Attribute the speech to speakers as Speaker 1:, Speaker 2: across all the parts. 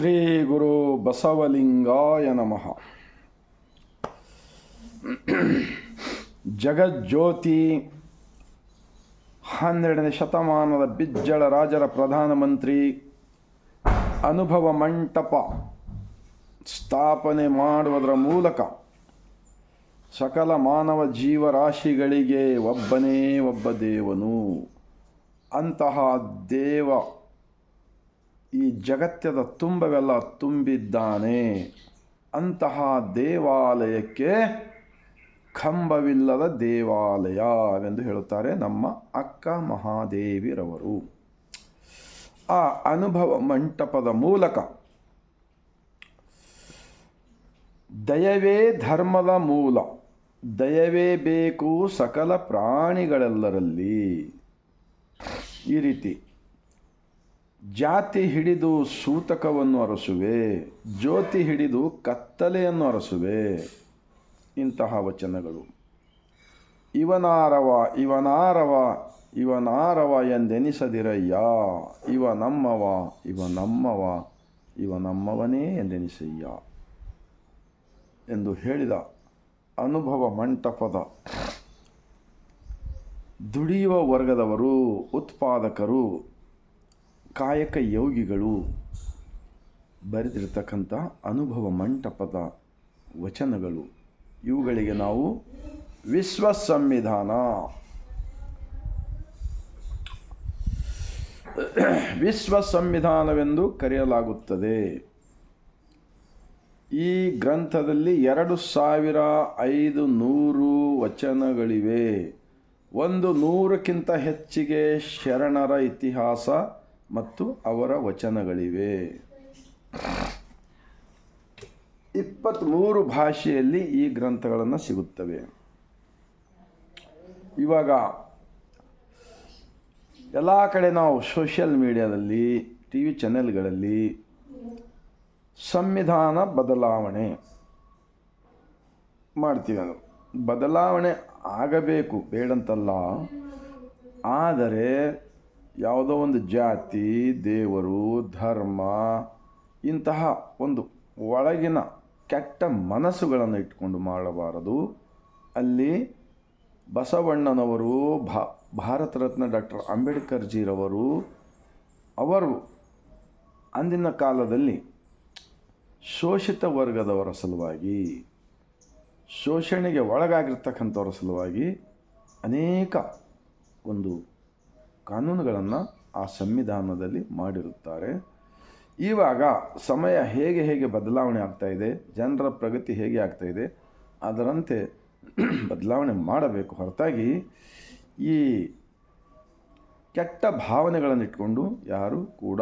Speaker 1: ಶ್ರೀ ಗುರು ಬಸವಲಿಂಗಾಯ ನಮಃ. ಜಗಜ್ಯೋತಿ ಹನ್ನೆರಡನೇ ಶತಮಾನದ ಬಿಜ್ಜಳ ರಾಜರ ಪ್ರಧಾನಮಂತ್ರಿ ಅನುಭವ ಮಂಟಪ ಸ್ಥಾಪನೆ ಮಾಡುವುದರ ಮೂಲಕ ಸಕಲ ಮಾನವ ಜೀವರಾಶಿಗಳಿಗೆ ಒಬ್ಬನೇ ಒಬ್ಬ ದೇವನು. ಅಂತಹ ದೇವ ಈ ಜಗತ್ಯದ ತುಂಬವೆಲ್ಲ ತುಂಬಿದ್ದಾನೆ. ಅಂತಹ ದೇವಾಲಯಕ್ಕೆ ಕಂಬವಿಲ್ಲದ ದೇವಾಲಯವೆಂದು ಹೇಳುತ್ತಾರೆ ನಮ್ಮ ಅಕ್ಕ ಮಹಾದೇವಿರವರು. ಆ ಅನುಭವ ಮಂಟಪದ ಮೂಲಕ ದಯವೇ ಧರ್ಮದ ಮೂಲ, ದಯವೇ ಬೇಕು ಸಕಲ ಪ್ರಾಣಿಗಳೆಲ್ಲರಲ್ಲಿ. ಈ ರೀತಿ ಜಾತಿ ಹಿಡಿದು ಸೂತಕವನ್ನು ಅರಸುವೆ, ಜ್ಯೋತಿ ಹಿಡಿದು ಕತ್ತಲೆಯನ್ನು ಅರಸುವೆ. ಇಂತಹ ವಚನಗಳು. ಇವನಾರವ ಇವನಾರವ ಇವನಾರವ ಎಂದೆನಿಸದಿರಯ್ಯ. ಇವ ನಮ್ಮವ ಇವ ನಮ್ಮವ, ಇವ ನಮ್ಮವನೇ ಎಂದೆನಿಸಯ್ಯ. ಎಂದು ಹೇಳಿದ ಅನುಭವ ಮಂಟಪದ ದುಡಿಯುವ ವರ್ಗದವರು, ಉತ್ಪಾದಕರು ಕಾಯಕ ಯೋಗಿಗಳು ಬರೆದಿರ್ತಕ್ಕಂಥ ಅನುಭವ ಮಂಟಪದ ವಚನಗಳು. ಇವುಗಳಿಗೆ ನಾವು ವಿಶ್ವ ಸಂವಿಧಾನ ವಿಶ್ವ ಸಂವಿಧಾನವೆಂದು ಕರೆಯಲಾಗುತ್ತದೆ. ಈ ಗ್ರಂಥದಲ್ಲಿ ಎರಡು ಸಾವಿರ ಐದು ನೂರು ವಚನಗಳಿವೆ. ಒಂದು ನೂರಕ್ಕಿಂತ ಹೆಚ್ಚಿಗೆ ಶರಣರ ಇತಿಹಾಸ ಮತ್ತು ಅವರ ವಚನಗಳಿವೆ. ಇಪ್ಪತ್ತ್ಮೂರು ಭಾಷೆಯಲ್ಲಿ ಈ ಗ್ರಂಥಗಳನ್ನು ಸಿಗುತ್ತವೆ. ಇವಾಗ ಎಲ್ಲ ಕಡೆ ನಾವು ಸೋಷಿಯಲ್ ಮೀಡಿಯಾದಲ್ಲಿ ಟಿ ವಿ ಚಾನೆಲ್ಗಳಲ್ಲಿ ಸಂವಿಧಾನ ಬದಲಾವಣೆ ಮಾಡ್ತೀವಿ ಅದು ಬದಲಾವಣೆ ಆಗಬೇಕು ಬೇಡಂತಲ್ಲ, ಆದರೆ ಯಾವುದೋ ಒಂದು ಜಾತಿ, ದೇವರು, ಧರ್ಮ, ಇಂತಹ ಒಂದು ಒಳಗಿನ ಕೆಟ್ಟ ಮನಸ್ಸುಗಳನ್ನು ಇಟ್ಕೊಂಡು ಮಾಡಬಾರದು. ಅಲ್ಲಿ ಬಸವಣ್ಣನವರು ಭಾರತ ರತ್ನ ಡಾಕ್ಟರ್ ಅಂಬೇಡ್ಕರ್ ಜೀರವರು ಅವರು ಅಂದಿನ ಕಾಲದಲ್ಲಿ ಶೋಷಿತ ವರ್ಗದವರ ಸಲುವಾಗಿ, ಶೋಷಣೆಗೆ ಒಳಗಾಗಿರ್ತಕ್ಕಂಥವರ ಸಲುವಾಗಿ ಅನೇಕ ಒಂದು ಕಾನೂನುಗಳನ್ನು ಆ ಸಂವಿಧಾನದಲ್ಲಿ ಮಾಡಿರುತ್ತಾರೆ. ಇವಾಗ ಸಮಯ ಹೇಗೆ ಹೇಗೆ ಬದಲಾವಣೆ ಆಗ್ತಾ ಇದೆ, ಜನರ ಪ್ರಗತಿ ಹೇಗೆ ಆಗ್ತಾ ಇದೆ, ಅದರಂತೆ ಬದಲಾವಣೆ ಮಾಡಬೇಕು ಹೊರತಾಗಿ ಈ ಕೆಟ್ಟ ಭಾವನೆಗಳನ್ನು ಇಟ್ಕೊಂಡು ಯಾರು ಕೂಡ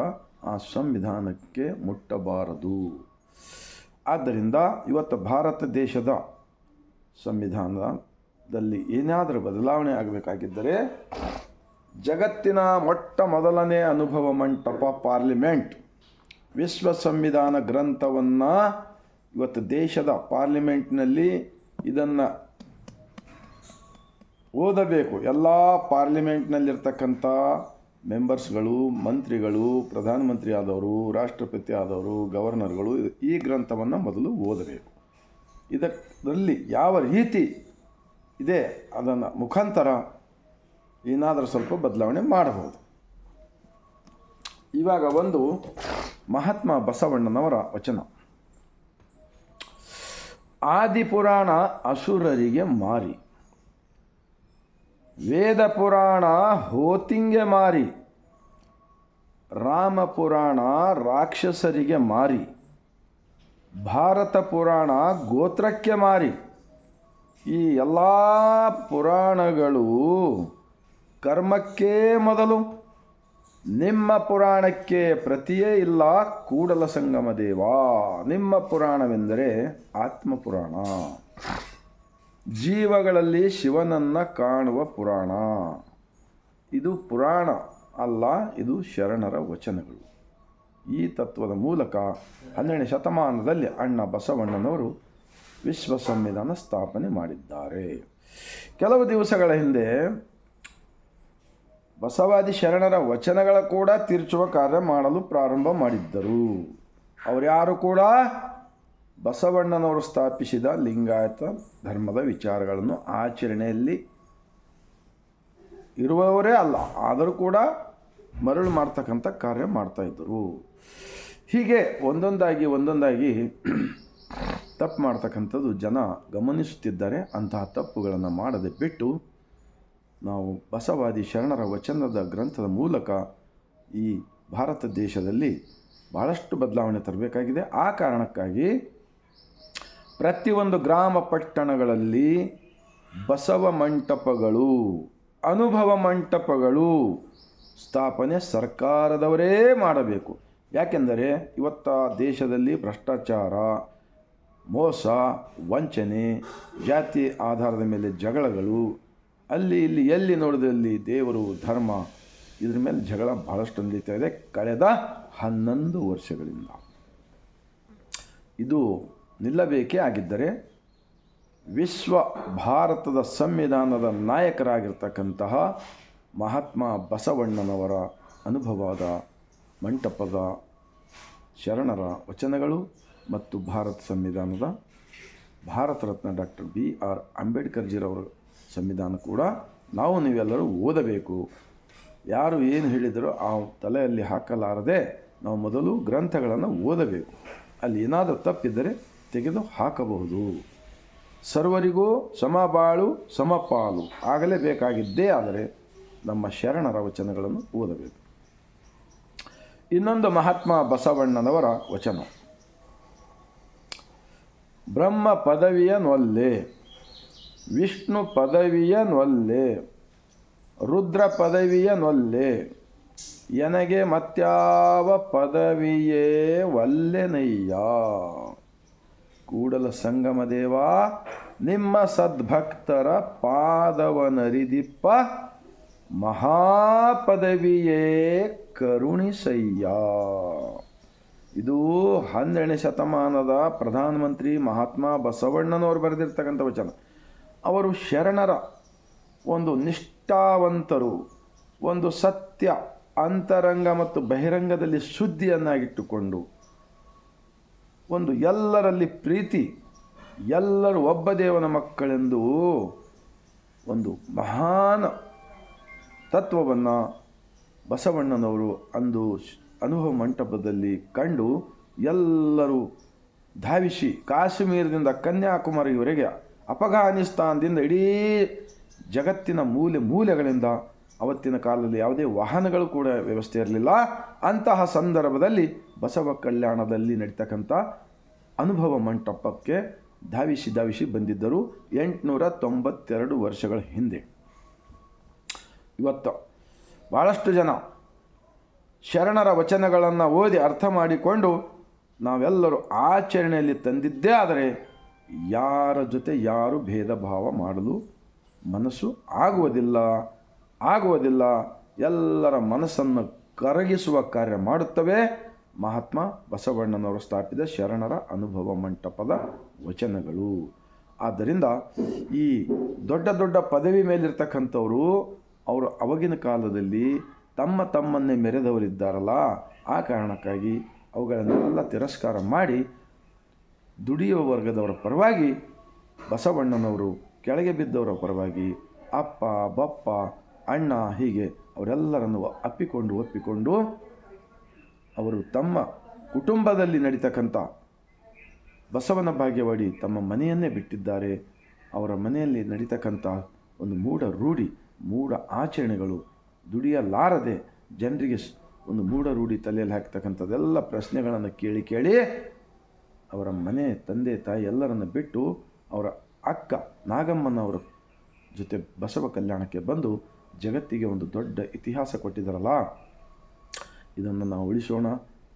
Speaker 1: ಆ ಸಂವಿಧಾನಕ್ಕೆ ಮುಟ್ಟಬಾರದು. ಆದ್ದರಿಂದ ಇವತ್ತು ಭಾರತ ದೇಶದ ಸಂವಿಧಾನದಲ್ಲಿ ಏನಾದರೂ ಬದಲಾವಣೆ ಆಗಬೇಕಾಗಿದ್ದರೆ ಜಗತ್ತಿನ ಮೊಟ್ಟ ಮೊದಲನೇ ಅನುಭವ ಮಂಟಪ ಪಾರ್ಲಿಮೆಂಟ್. ವಿಶ್ವ ಸಂವಿಧಾನ ಗ್ರಂಥವನ್ನು ಇವತ್ತು ದೇಶದ ಪಾರ್ಲಿಮೆಂಟ್ನಲ್ಲಿ ಇದನ್ನು ಓದಬೇಕು. ಎಲ್ಲ ಪಾರ್ಲಿಮೆಂಟ್ನಲ್ಲಿರ್ತಕ್ಕಂಥ ಮೆಂಬರ್ಸ್ಗಳು, ಮಂತ್ರಿಗಳು, ಪ್ರಧಾನಮಂತ್ರಿ ಆದವರು, ರಾಷ್ಟ್ರಪತಿ ಆದವರು, ಗವರ್ನರ್ಗಳು ಈ ಗ್ರಂಥವನ್ನು ಮೊದಲು ಓದಬೇಕು. ಇದರಲ್ಲಿ ಯಾವ ರೀತಿ ಇದೆ ಅದನ್ನು ಮುಖಾಂತರ ಏನಾದರೂ ಸ್ವಲ್ಪ ಬದಲಾವಣೆ ಮಾಡಬಹುದು. ಇವಾಗ ಒಂದು ಮಹಾತ್ಮ ಬಸವಣ್ಣನವರ ವಚನ. ಆದಿಪುರಾಣ ಅಸುರರಿಗೆ ಮಾರಿ. ವೇದ ಪುರಾಣ ಹೋತಿಂಗೆ ಮಾರಿ. ರಾಮ ಪುರಾಣ ರಾಕ್ಷಸರಿಗೆ ಮಾರಿ. ಭಾರತ ಪುರಾಣ ಗೋತ್ರಕ್ಕೆ ಮಾರಿ. ಈ ಎಲ್ಲ ಪುರಾಣಗಳು ಕರ್ಮಕ್ಕೇ ಮೊದಲು, ನಿಮ್ಮ ಪುರಾಣಕ್ಕೆ ಪ್ರತಿಯೇ ಇಲ್ಲ ಕೂಡಲ ಸಂಗಮ ದೇವಾ. ನಿಮ್ಮ ಪುರಾಣವೆಂದರೆ ಆತ್ಮಪುರಾಣ. ಜೀವಗಳಲ್ಲಿ ಶಿವನನ್ನು ಕಾಣುವ ಪುರಾಣ. ಇದು ಪುರಾಣ ಅಲ್ಲ, ಇದು ಶರಣರ ವಚನಗಳು. ಈ ತತ್ವದ ಮೂಲಕ ಹನ್ನೆರಡನೇ ಶತಮಾನದಲ್ಲಿ ಅಣ್ಣ ಬಸವಣ್ಣನವರು ವಿಶ್ವ ಸಂವಿಧಾನ ಸ್ಥಾಪನೆ ಮಾಡಿದ್ದಾರೆ. ಕೆಲವು ದಿವಸಗಳ ಹಿಂದೆ ಬಸವಾದಿ ಶರಣರ ವಚನಗಳ ಕೂಡ ತಿರುಚುವ ಕಾರ್ಯ ಮಾಡಲು ಪ್ರಾರಂಭ ಮಾಡಿದ್ದರು. ಅವರ್ಯಾರು ಕೂಡ? ಬಸವಣ್ಣನವರು ಸ್ಥಾಪಿಸಿದ ಲಿಂಗಾಯತ ಧರ್ಮದ ವಿಚಾರಗಳನ್ನು ಆಚರಣೆಯಲ್ಲಿ ಇರುವವರೇ ಅಲ್ಲ, ಆದರೂ ಕೂಡ ಮರಳು ಮಾಡ್ತಕ್ಕಂಥ ಕಾರ್ಯ ಮಾಡ್ತಾಯಿದ್ದರು ಹೀಗೆ ಒಂದೊಂದಾಗಿ ಒಂದೊಂದಾಗಿ ತಪ್ಪು ಮಾಡ್ತಕ್ಕಂಥದ್ದು ಜನ ಗಮನಿಸುತ್ತಿದ್ದಾರೆ. ಅಂತಹ ತಪ್ಪುಗಳನ್ನು ಮಾಡದೆ ಬಿಟ್ಟು ನಾವು ಬಸವಾದಿ ಶರಣರ ವಚನದ ಗ್ರಂಥದ ಮೂಲಕ ಈ ಭಾರತ ದೇಶದಲ್ಲಿ ಭಾಳಷ್ಟು ಬದಲಾವಣೆ ತರಬೇಕಾಗಿದೆ. ಆ ಕಾರಣಕ್ಕಾಗಿ ಪ್ರತಿಯೊಂದು ಗ್ರಾಮ ಪಟ್ಟಣಗಳಲ್ಲಿ ಬಸವ ಮಂಟಪಗಳು, ಅನುಭವ ಮಂಟಪಗಳು ಸ್ಥಾಪನೆ ಸರ್ಕಾರದವರೇ ಮಾಡಬೇಕು. ಯಾಕೆಂದರೆ ಇವತ್ತ ದೇಶದಲ್ಲಿ ಭ್ರಷ್ಟಾಚಾರ, ಮೋಸ, ವಂಚನೆ, ಜಾತಿ ಆಧಾರದ ಮೇಲೆ ಜಗಳಗಳು ಅಲ್ಲಿ ಇಲ್ಲಿ ಎಲ್ಲಿ ನೋಡಿದಲ್ಲಿ ದೇವರು ಧರ್ಮ, ಇದ್ರ ಮೇಲೆ ಜಗಳ ಬಹಳಷ್ಟು ನಡೀತಾ ಇದೆ. ಕಳೆದ ಹನ್ನೊಂದು ವರ್ಷಗಳಿಂದ. ಇದು ನಿಲ್ಲಬೇಕೇ ಆಗಿದ್ದರೆ ವಿಶ್ವ ಭಾರತದ ಸಂವಿಧಾನದ ನಾಯಕರಾಗಿರ್ತಕ್ಕಂತಹ ಮಹಾತ್ಮ ಬಸವಣ್ಣನವರ ಅನುಭವದ ಮಂಟಪದ ಶರಣರ ವಚನಗಳು ಮತ್ತು ಭಾರತ ಸಂವಿಧಾನದ Bharat Ratna doctor B R ಅಂಬೇಡ್ಕರ್ಜಿರವರ ಸಂವಿಧಾನ ಕೂಡ ನಾವು ನೀವೆಲ್ಲರೂ ಓದಬೇಕು. ಯಾರು ಏನು ಹೇಳಿದರೂ ಆ ತಲೆಯಲ್ಲಿ ಹಾಕಲಾರದೆ ನಾವು ಮೊದಲು ಗ್ರಂಥಗಳನ್ನು ಓದಬೇಕು. ಅಲ್ಲಿ ಏನಾದರೂ ತಪ್ಪಿದ್ದರೆ ತೆಗೆದು ಹಾಕಬಹುದು. ಸರ್ವರಿಗೂ ಸಮಬಾಳು, ಸಮಪಾಲು ಆಗಲೇಬೇಕಾಗಿದ್ದೇ ಆದರೆ ನಮ್ಮ ಶರಣರ ವಚನಗಳನ್ನು ಓದಬೇಕು. ಇನ್ನೊಂದು ಮಹಾತ್ಮ ಬಸವಣ್ಣನವರ ವಚನ. ಬ್ರಹ್ಮ ಪದವಿಯ ನೊಲ್ಲೆ ವಿಷ್ಣು ಪದವಿಯ ನೊಲ್ಲೆ ರುದ್ರ ಪದವಿಯ ನೊಲ್ಲೆ ಎನಗೆ ಮತ್ಯಾವ ಪದವಿಯೇ ಒಲ್ಲೆನಯ್ಯ ಕೂಡಲ ಸಂಗಮ ದೇವ, ನಿಮ್ಮ ಸದ್ಭಕ್ತರ ಪಾದವನರಿದಿಪ್ಪ, ಮಹಾಪದವಿಯೇ ಕರುಣಿಸಯ್ಯ. ಇದು ಹನ್ನೆರಡನೇ ಶತಮಾನದ ಪ್ರಧಾನಮಂತ್ರಿ ಮಹಾತ್ಮ ಬಸವಣ್ಣನವರು ಬರೆದಿರ್ತಕ್ಕಂಥ ವಚನ. ಅವರು ಶರಣರ ಒಂದು ನಿಷ್ಠಾವಂತರು, ಒಂದು ಸತ್ಯ, ಅಂತರಂಗ ಮತ್ತು ಬಹಿರಂಗದಲ್ಲಿ ಸುದ್ದಿಯನ್ನಾಗಿಟ್ಟುಕೊಂಡು ಒಂದು ಎಲ್ಲರಲ್ಲಿ ಪ್ರೀತಿ, ಎಲ್ಲರೂ ಒಬ್ಬ ದೇವನ ಮಕ್ಕಳೆಂದು ಒಂದು ಮಹಾನ್ ತತ್ವವನ್ನು ಬಸವಣ್ಣನವರು ಅಂದು ಅನುಭವ ಮಂಟಪದಲ್ಲಿ ಕಂಡು ಎಲ್ಲರೂ ಧಾವಿಸಿ ಕಾಶ್ಮೀರದಿಂದ ಕನ್ಯಾಕುಮಾರಿಯವರೆಗೆ ಅಫಘಾನಿಸ್ತಾನದಿಂದ ಇಡೀ ಜಗತ್ತಿನ ಮೂಲೆ ಮೂಲೆಗಳಿಂದ ಅವತ್ತಿನ ಕಾಲದಲ್ಲಿ ಯಾವುದೇ ವಾಹನಗಳು ಕೂಡ ವ್ಯವಸ್ಥೆ ಇರಲಿಲ್ಲ. ಅಂತಹ ಸಂದರ್ಭದಲ್ಲಿ ಬಸವ ಕಲ್ಯಾಣದಲ್ಲಿ ನಡೀತಕ್ಕಂಥ ಅನುಭವ ಮಂಟಪಕ್ಕೆ ಧಾವಿಸಿ ಧಾವಿಸಿ ಬಂದಿದ್ದರು ಎಂಟುನೂರ ತೊಂಬತ್ತೆರಡು ವರ್ಷಗಳ ಹಿಂದೆ. ಇವತ್ತು ಭಾಳಷ್ಟು ಜನ ಶರಣರ ವಚನಗಳನ್ನು ಓದಿ ಅರ್ಥ ಮಾಡಿಕೊಂಡು ನಾವೆಲ್ಲರೂ ಆಚರಣೆಯಲ್ಲಿ ತಂದಿದ್ದೇ ಆದರೆ ಯಾರ ಜೊತೆ ಯಾರು ಭೇದ ಭಾವ ಮಾಡಲು ಮನಸ್ಸು ಆಗುವುದಿಲ್ಲ ಆಗುವುದಿಲ್ಲ, ಎಲ್ಲರ ಮನಸ್ಸನ್ನು ಕರಗಿಸುವ ಕಾರ್ಯ ಮಾಡುತ್ತವೆ. ಮಹಾತ್ಮ ಬಸವಣ್ಣನವರು ಸ್ಥಾಪಿಸಿದ ಶರಣರ ಅನುಭವ ಮಂಟಪದ ವಚನಗಳು. ಆದ್ದರಿಂದ ಈ ದೊಡ್ಡ ದೊಡ್ಡ ಪದವಿ ಮೇಲಿರ್ತಕ್ಕಂಥವರು ಅವರು ಅವಾಗಿನ ಕಾಲದಲ್ಲಿ ತಮ್ಮ ತಮ್ಮನ್ನೇ ಮೆರೆದವರಿದ್ದಾರಲ್ಲ, ಆ ಕಾರಣಕ್ಕಾಗಿ ಅವುಗಳನ್ನೆಲ್ಲ ತಿರಸ್ಕಾರ ಮಾಡಿ ದುಡಿಯುವ ವರ್ಗದವರ ಪರವಾಗಿ, ಬಸವಣ್ಣನವರು ಕೆಳಗೆ ಬಿದ್ದವರ ಪರವಾಗಿ ಅಪ್ಪ, ಬಪ್ಪ, ಅಣ್ಣ ಹೀಗೆ ಅವರೆಲ್ಲರನ್ನು ಅಪ್ಪಿಕೊಂಡು ಒಪ್ಪಿಕೊಂಡು ಅವರು ತಮ್ಮ ಕುಟುಂಬದಲ್ಲಿ ನಡೀತಕ್ಕಂಥ ಬಸವನ ಭಾಗ್ಯವಾಡಿ ತಮ್ಮ ಮನೆಯನ್ನೇ ಬಿಟ್ಟಿದ್ದಾರೆ. ಅವರ ಮನೆಯಲ್ಲಿ ನಡೀತಕ್ಕಂಥ ಒಂದು ಮೂಢ ರೂಢಿ, ಮೂಢ ಆಚರಣೆಗಳು ದುಡಿಯಲಾರದೆ ಜನರಿಗೆ ಒಂದು ಮೂಢ ರೂಢಿ ತಲೆಯಲ್ಲಿ ಹಾಕ್ತಕ್ಕಂಥದ್ದೆಲ್ಲ ಪ್ರಶ್ನೆಗಳನ್ನು ಕೇಳಿ ಕೇಳಿ ಅವರ ಮನೆ, ತಂದೆ, ತಾಯಿ ಎಲ್ಲರನ್ನು ಬಿಟ್ಟು ಅವರ ಅಕ್ಕ ನಾಗಮ್ಮನವರ ಜೊತೆ ಬಸವ ಕಲ್ಯಾಣಕ್ಕೆ ಬಂದು ಜಗತ್ತಿಗೆ ಒಂದು ದೊಡ್ಡ ಇತಿಹಾಸ ಕೊಟ್ಟಿದ್ದಾರಲ್ಲ? ಇದನ್ನು ನಾವು ಉಳಿಸೋಣ,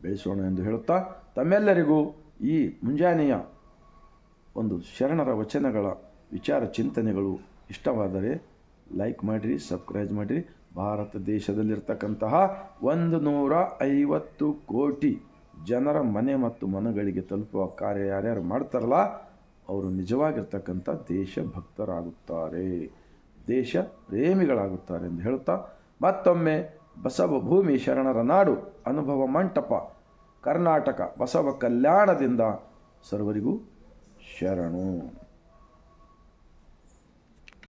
Speaker 1: ಬೆಳೆಸೋಣ ಎಂದು ಹೇಳುತ್ತಾ ತಮ್ಮೆಲ್ಲರಿಗೂ ಈ ಮುಂಜಾನೆಯ ಒಂದು ಶರಣರ ವಚನಗಳ ವಿಚಾರ ಚಿಂತನೆಗಳು ಇಷ್ಟವಾದರೆ ಲೈಕ್ ಮಾಡಿರಿ, ಸಬ್ಸ್ಕ್ರೈಬ್ ಮಾಡಿರಿ. ಭಾರತ ದೇಶದಲ್ಲಿರ್ತಕ್ಕಂತಹ ಒಂದು ನೂರ ಐವತ್ತು ಕೋಟಿ ಜನರ ಮನೆ ಮತ್ತು ಮನಗಳಿಗೆ ತಲುಪುವ ಕಾರ್ಯ ಯಾರ್ಯಾರು ಮಾಡ್ತಾರಲ್ಲ, ಅವರು ನಿಜವಾಗಿರ್ತಕ್ಕಂಥ ದೇಶಭಕ್ತರಾಗುತ್ತಾರೆ. ದೇಶ ಪ್ರೇಮಿಗಳಾಗುತ್ತಾರೆ ಎಂದು ಹೇಳುತ್ತಾ, ಮತ್ತೊಮ್ಮೆ ಬಸವ ಭೂಮಿ ಶರಣರ ನಾಡು ಅನುಭವ ಮಂಟಪ, ಕರ್ನಾಟಕ ಬಸವ ಕಲ್ಯಾಣದಿಂದ ಸರ್ವರಿಗೂ ಶರಣು.